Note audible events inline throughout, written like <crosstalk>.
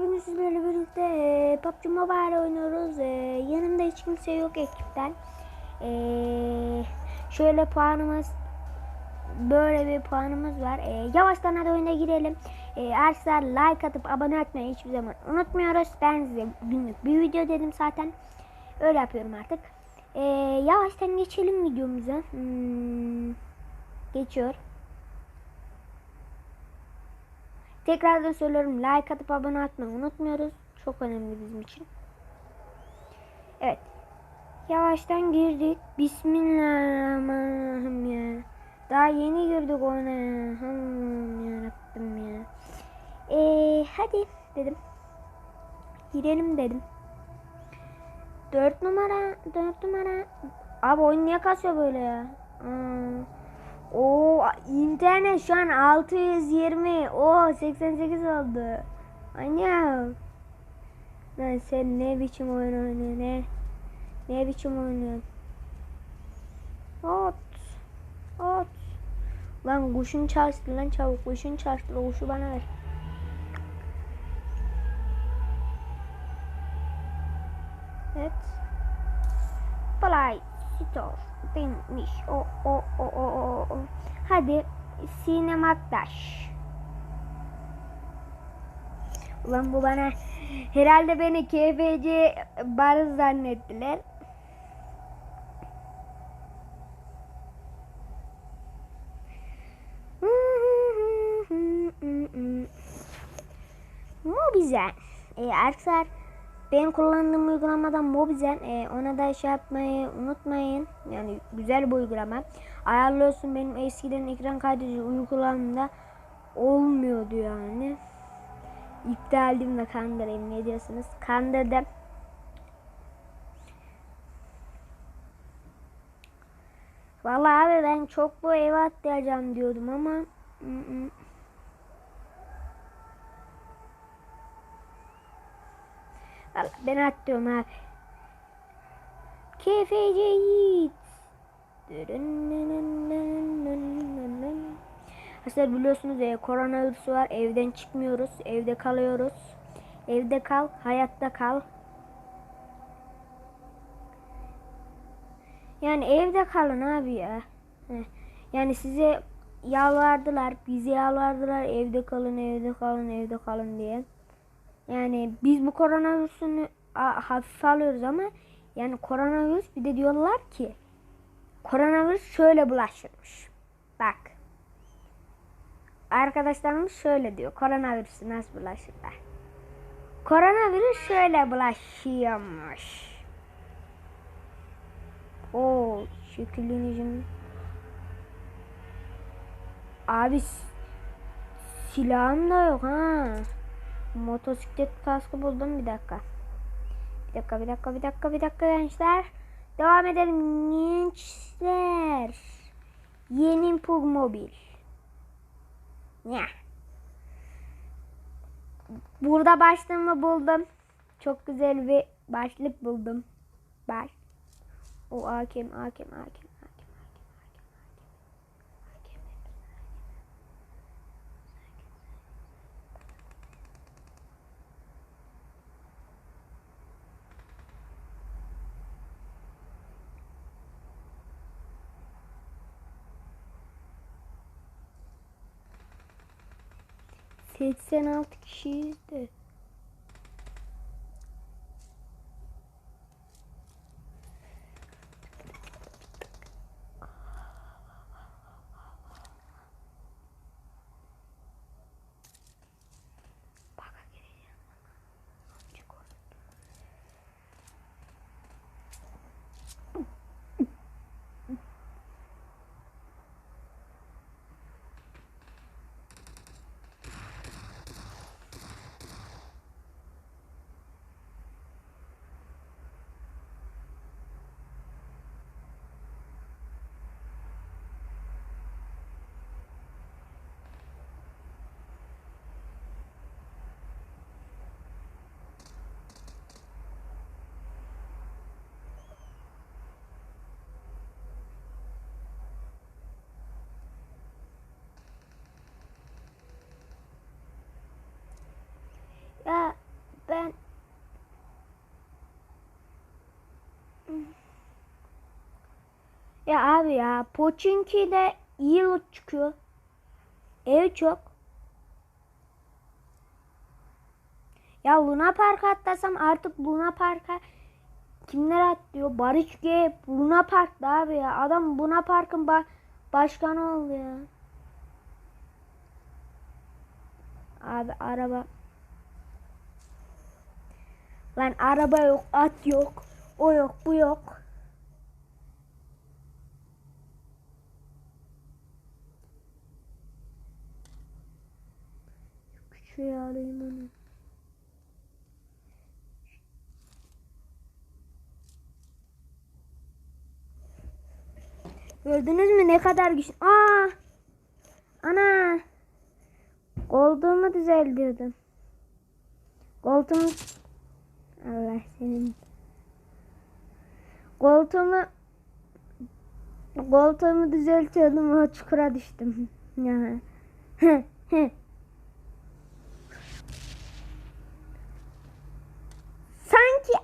bugün sizlerle birlikte e, PUBG Mobile oynuyoruz. E, yanımda hiç kimse yok ekipten. E, şöyle puanımız böyle bir puanımız var. E, yavaştan hadi oyuna girelim. E, arkadaşlar like atıp abone olmayı hiçbir zaman unutmuyoruz. Ben size günlük bir video dedim zaten. Öyle yapıyorum artık. Yavaştan geçelim videomuza. Hmm, geçiyor. Tekrardan söylüyorum like atıp abone atmayı unutmuyoruz. Çok önemli bizim için. Evet. Yavaştan girdik. Bismillahirrahmanirrahim ya. Daha yeni girdik oyuna. Allah'ım yarabbim ya. Ee, hadi dedim. Girelim dedim. 4 numara, 4 numara. Abi oyun niye kasıyor böyle ya? Aa. Oo internet şu an 620. O 88 oldu. Anne. Lan sen ne biçim oyun oynuyorsun ne? Ne biçim oynuyorsun? Ot. Ot. Lan kuşun çalıştı lan çabuk kuşun çalıştı. Kuşu bana ver. Evet. Play. Store. Demiş. O o o o o. Hadi sinemaktaş. Ulan bu bana herhalde beni KFC barı zannettiler. Mobizen. E, arkadaşlar benim kullandığım uygulamadan Mobizen e, ona da şey yapmayı unutmayın. Yani güzel bir uygulama. Ayarlı olsun benim eskiden ekran kaydedici uygulamamda olmuyordu yani. İptalim de kandırayım ne diyorsunuz? Kandırdım. Vallahi abi ben çok bu eve atlayacağım diyordum ama ı -ı. Vallahi ben atlıyorum abi. KFC Yiğit. Arkadaşlar biliyorsunuz e, koronavirüs var. Evden çıkmıyoruz. Evde kalıyoruz. Evde kal. Hayatta kal. Yani evde kalın abi ya. Yani size yalvardılar. Bize yalvardılar. Evde kalın, evde kalın, evde kalın diye. Yani biz bu koronavirüsünü hafife alıyoruz ama yani koronavirüs bir de diyorlar ki koronavirüs şöyle bulaşırmış. Bak. Arkadaşlarımız şöyle diyor. Koronavirüsü nasıl bulaşırlar? Koronavirüs şöyle bulaşıyormuş. O şekillenicim. Abi silahım da yok ha. Motosiklet kaskı buldum bir dakika. Bir dakika bir dakika bir dakika bir dakika gençler. Devam edelim gençler. Yeni Pug Mobil. Ya. Burada başlığımı buldum. Çok güzel bir başlık buldum. Baş. O hakem hakem hakem. 86 kişiyiz de. Ya abi ya Pochinki'de iyi loot çıkıyor. Ev çok. Ya Luna Park atlasam artık Luna Park'a kimler atlıyor? Barış G Luna Park'ta abi ya. Adam Luna Park'ın ba başkanı oldu ya. Abi araba. Lan araba yok, at yok. O yok, bu yok. Küçüğü alayım onu. Gördünüz mü ne kadar güçlü. Aa! Ana! Koltuğumu düzeltiyordum. Koltuğumu Allah senin. Koltuğumu koltuğumu düzeltiyordum o çukura düştüm. <laughs>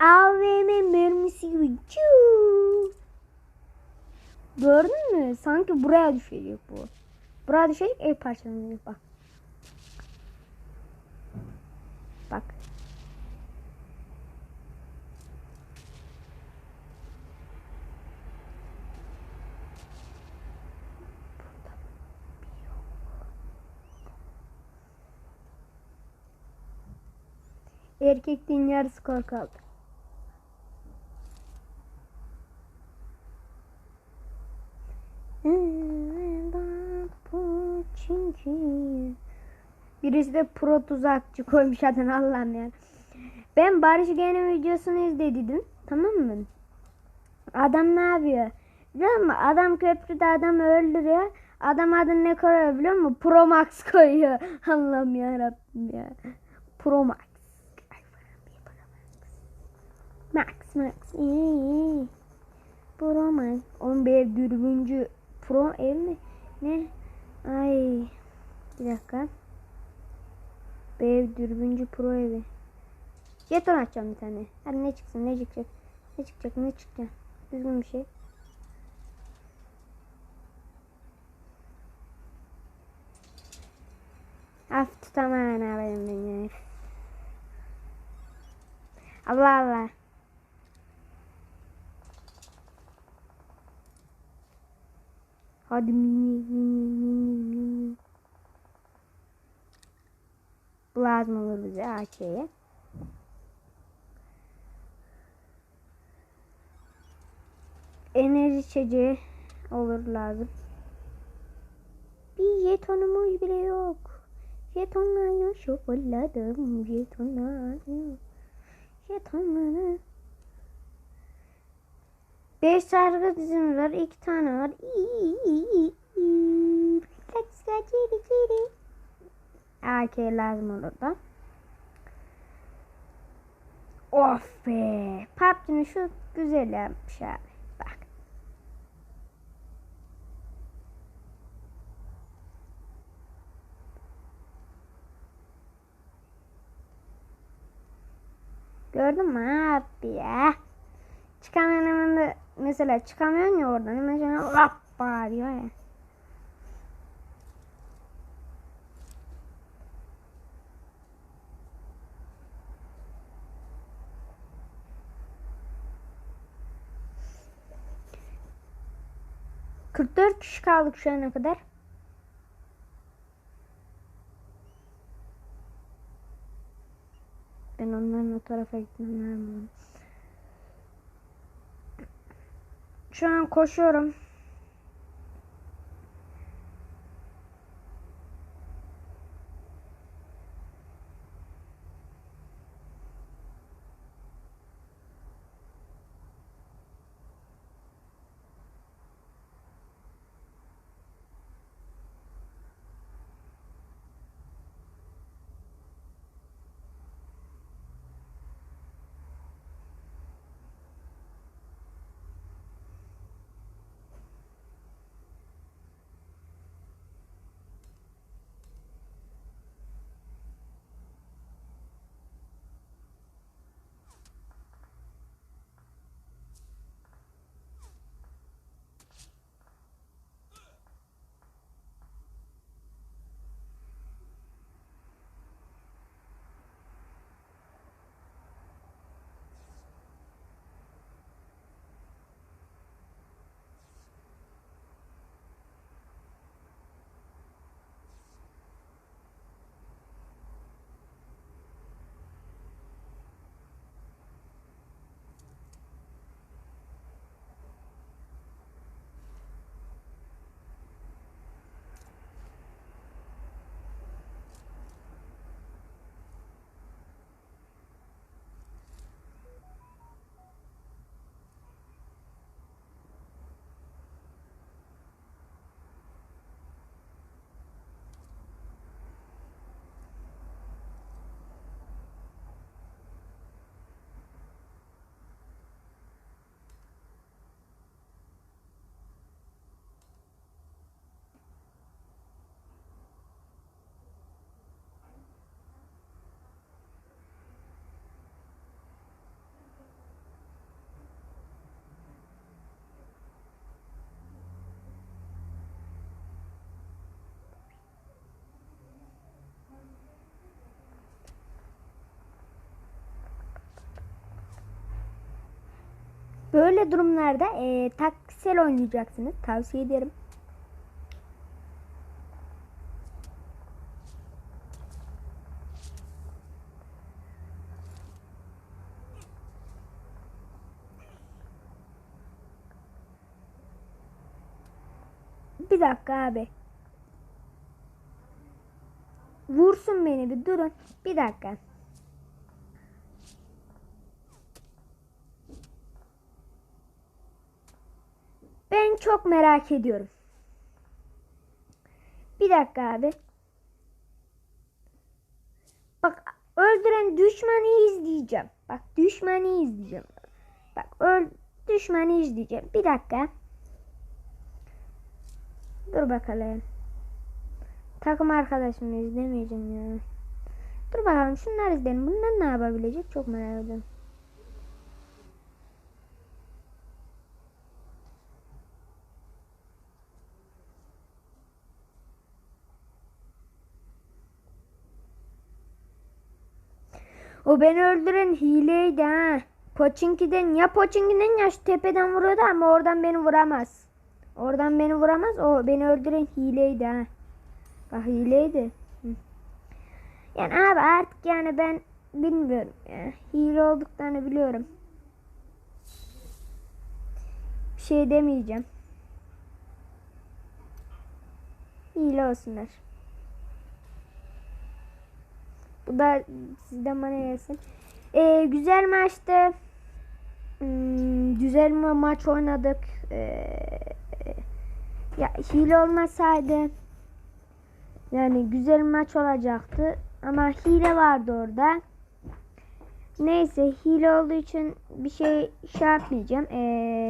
Sanki AVM mermisi gibi. Gördün mü? Sanki buraya düşecek bu. Buraya düşecek ev parçalanacak bak. Bak. Erkekliğin yarısı korkak. De pro tuzakçı koymuş adını Allah'ım ya. Ben Barış Gene videosunu izledim. Tamam mı? Adam ne yapıyor? Biliyor musun? Adam köprüde adam öldürüyor. Adam adını ne koyuyor biliyor musun? Pro Max <laughs> koyuyor. Allah'ım ya Rabbim ya. Pro Max. Max Max. İyi. Pro Max. Oğlum bir dürbüncü Pro ev mi? Ne? Ay. Bir dakika. Ev dürbüncü pro evi. Jeton açacağım bir tane. Hadi ne çıksın ne çıkacak? Ne çıkacak ne çıkacak? Düzgün bir şey. Af tutamayın benim beni. Allah Allah. Hadi mini mini mini mini. Lazım bize AK'ye. Enerji içeceği olur lazım. Bir jetonumuz bile yok. Jetonlar yok şokoladım. Jetonlar yok. Jetonları. Beş sargı dizimiz var. iki tane var. Let's go geri geri. AK lazım olur da. Of be. PUBG'nin şu güzel yapmış abi. Bak. Gördün mü abi ya? Çıkamayan hemen mesela çıkamıyorsun ya oradan şöyle lap bağırıyor ya. Kişi kaldık şu ana kadar. Ben onların o tarafa gitmem lazım. Şu an koşuyorum. Böyle durumlarda e, taksel oynayacaksınız. Tavsiye ederim. Bir dakika abi. Vursun beni bir durun. Bir dakika. Ben çok merak ediyorum. Bir dakika abi. Bak öldüren düşmanı izleyeceğim. Bak düşmanı izleyeceğim. Bak öl düşmanı izleyeceğim. Bir dakika. Dur bakalım. Takım arkadaşımı izlemeyeceğim ya. Dur bakalım şunlar izleyelim. Bunlar ne yapabilecek çok merak ediyorum. O beni öldüren hileydi ha. Poçinki'den ya Poçinki'den ya şu tepeden vuruyordu ama oradan beni vuramaz. Oradan beni vuramaz. O beni öldüren hileydi ha. Bak hileydi. Yani abi artık yani ben bilmiyorum ya. Hile olduklarını biliyorum. Bir şey demeyeceğim. Hile olsunlar. Bu da sizden bana gelsin. Ee, güzel maçtı. Hmm, güzel bir maç oynadık. Ee, ya hile olmasaydı yani güzel maç olacaktı. Ama hile vardı orada. Neyse hile olduğu için bir şey şey yapmayacağım. Ee,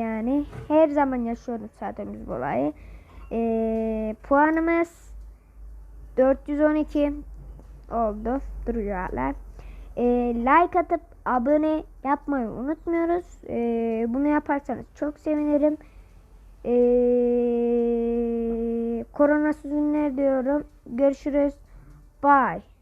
yani her zaman yaşıyoruz zaten biz bu olayı. Ee, puanımız 412 oldu. Duruyor hala. Ee, like atıp abone yapmayı unutmuyoruz. Ee, bunu yaparsanız çok sevinirim. Ee, korona günler diyorum. Görüşürüz. Bye.